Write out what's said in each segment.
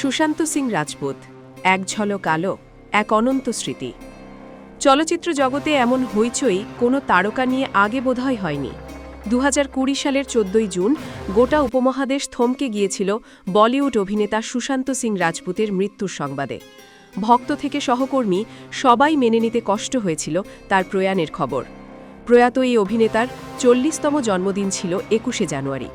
সুশান্ত সিং রাজপুত, এক ঝলক আলো, এক অনন্ত স্মৃতি। চলচ্চিত্র জগতে এমন হইচই কোনো তারকা নিয়ে আগে বোধহয় হয়নি। দু কুড়ি সালের চোদ্দই জুন গোটা উপমহাদেশ থমকে গিয়েছিল বলিউড অভিনেতা সুশান্ত সিং রাজপুতের মৃত্যুর সংবাদে। ভক্ত থেকে সহকর্মী সবাই মেনে নিতে কষ্ট হয়েছিল তার প্রয়াণের খবর। প্রয়াত এই অভিনেতার চল্লিশতম জন্মদিন ছিল একুশে জানুয়ারি।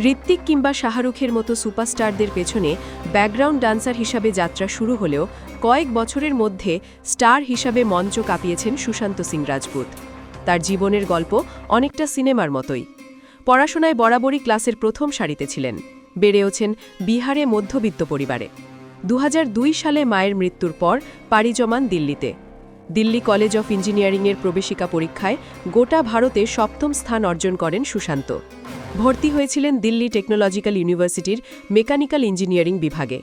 ঋত্বিক কিংবা শাহরুখের মতো সুপারস্টারদের পেছনে ব্যাকগ্রাউন্ড ডান্সার হিসাবে যাত্রা শুরু হলেও কয়েক বছরের মধ্যে স্টার হিসাবে মঞ্চ কাঁপিয়েছেন সুশান্ত সিং রাজপুত। তার জীবনের গল্প অনেকটা সিনেমার মতোই। পড়াশোনায় বরাবরই ক্লাসের প্রথম সারিতে ছিলেন। বেড়ে ওঠেন বিহারে মধ্যবিত্ত পরিবারে। দু হাজার দুই সালে মায়ের মৃত্যুর পর পাড়ি জমান দিল্লিতে। দিল্লি কলেজ অফ ইঞ্জিনিয়ারিংয়ের প্রবেশিকা পরীক্ষায় গোটা ভারতে সপ্তম স্থান অর্জন করেন সুশান্ত। ভর্তি হয়েছিলেন দিল্লি টেকনোলজিক্যাল ইউনিভার্সিটির মেকানিক্যাল ইঞ্জিনিয়ারিং বিভাগে।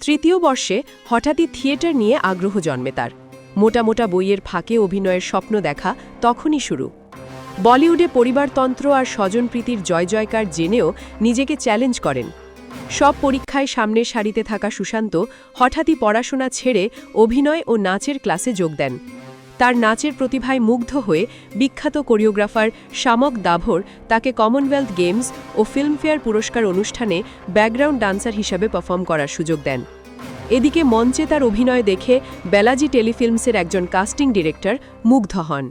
তৃতীয় বর্ষে হঠাৎই থিয়েটার নিয়ে আগ্রহ জন্মে তার। মোটা মোটা বইয়ের ফাঁকে অভিনয়ের স্বপ্ন দেখা তখনই শুরু। বলিউডে পরিবারতন্ত্র আর স্বজনপ্রীতির জয় জয়কার জেনেও নিজেকে চ্যালেঞ্জ করেন। সব পরীক্ষায় সামনের সারিতে থাকা সুশান্ত হঠাৎই পড়াশোনা ছেড়ে অভিনয় ও নাচের ক্লাসে যোগ দেন। তার নাচের প্রতিভায় মুগ্ধ হয়ে বিখ্যাত কোরিওগ্রাফার শামক দাভর তাকে কমনওয়েলথ গেমস ও ফিল্মফেয়ার পুরস্কার অনুষ্ঠানে ব্যাকগ্রাউন্ড ডান্সার হিসাবে পারফর্ম করার সুযোগ দেন। এদিকে মঞ্চে তার অভিনয় দেখে বেলাজি টেলিফিল্মসের একজন কাস্টিং ডিরেক্টর মুগ্ধ হন।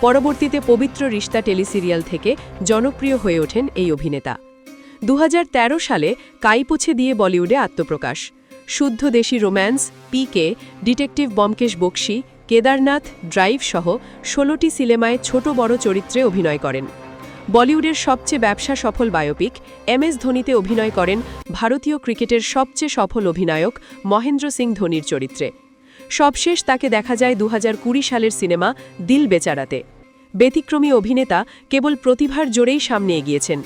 পরবর্তীতে পবিত্র রিশতা টেলিসিরিয়াল থেকে জনপ্রিয় হয়ে ওঠেন এই অভিনেতা। দু হাজার তেরো সালে কাইপুছে দিয়ে বলিউডে আত্মপ্রকাশ। Shuddh Desi romance PK detective Byomkesh Bakshi Kedarnath, drive সহ ষোলোটি সিনেমায় ছোট বড় চরিত্রে অভিনয় করেন। বলিউডের সবচেয়ে ব্যবসা সফল বায়োপিক এম এস ধোনিতে অভিনয় করেন ভারতীয় ক্রিকেটের সবচেয়ে সফল অধিনায়ক মহেন্দ্র সিং ধোনির চরিত্রে। সবশেষ তাকে দেখা যায় দু হাজার কুড়ি সালের সিনেমা দিল বেচারাতে। ব্যতিক্রমী অভিনেতা কেবল প্রতিভার জোরেই সামনে এগিয়েছেন।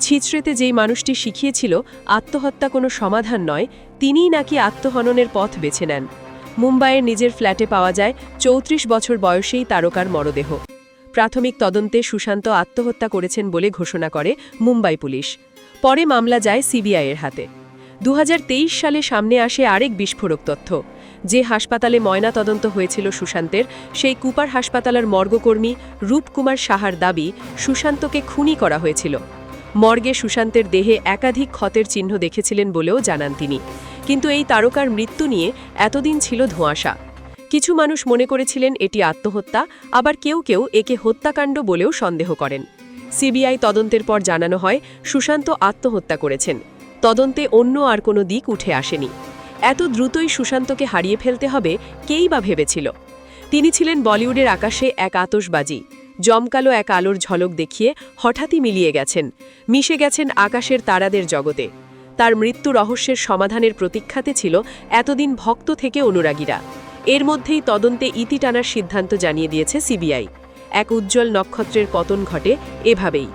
ছিচড়েতে যেই মানুষটি শিখিয়েছিল আত্মহত্যা কোনো সমাধান নয়, তিনিই নাকি আত্মহননের পথ বেছে নেন। মুম্বাইয়ের নিজের ফ্ল্যাটে পাওয়া যায় চৌত্রিশ বছর বয়সেই তারকার মরদেহ। প্রাথমিক তদন্তে সুশান্ত আত্মহত্যা করেছেন বলে ঘোষণা করে মুম্বাই পুলিশ। পরে মামলা যায় সিবিআইয়ের হাতে। দু হাজার তেইশ সালে সামনে আসে আরেক বিস্ফোরক তথ্য। যে হাসপাতালে ময়না তদন্ত হয়েছিল সুশান্তের, সেই কুপার হাসপাতালের মর্গকর্মী রূপকুমার সাহার দাবি সুশান্তকে খুনি করা হয়েছিল। মর্গে সুশান্তের দেহে একাধিক ক্ষতের চিহ্ন দেখেছিলেন বলেও জানান তিনি। কিন্তু এই তারকার মৃত্যু নিয়ে এতদিন ছিল ধোঁয়াশা। কিছু মানুষ মনে করেছিলেন এটি আত্মহত্যা, আবার কেউ কেউ একে হত্যাকাণ্ড বলেও সন্দেহ করেন। সিবিআই তদন্তের পর জানানো হয়, সুশান্ত আত্মহত্যা করেছেন। তদন্তে অন্য আর কোনো দিক উঠে আসেনি। এত দ্রুতই সুশান্তকে হারিয়ে ফেলতে হবে, কেই বা ভেবেছিল? তিনি ছিলেন বলিউডের আকাশে এক আতসবাজি জমকালো এক আলোর ঝলক দেখিয়ে হঠাৎই মিলিয়ে গেছেন। মিশে গেছেন আকাশের তারাদের জগতে। তার মৃত্যু রহস্যের সমাধানের প্রতীক্ষাতে ছিল এতদিন ভক্ত থেকে অনুরাগীরা। এর মধ্যেই তদন্তে ইতি টানার সিদ্ধান্ত জানিয়ে দিয়েছে সিবিআই। এক উজ্জ্বল নক্ষত্রের পতন ঘটে এভাবেই।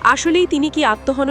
আসলেই তিনি কি আত্মহনন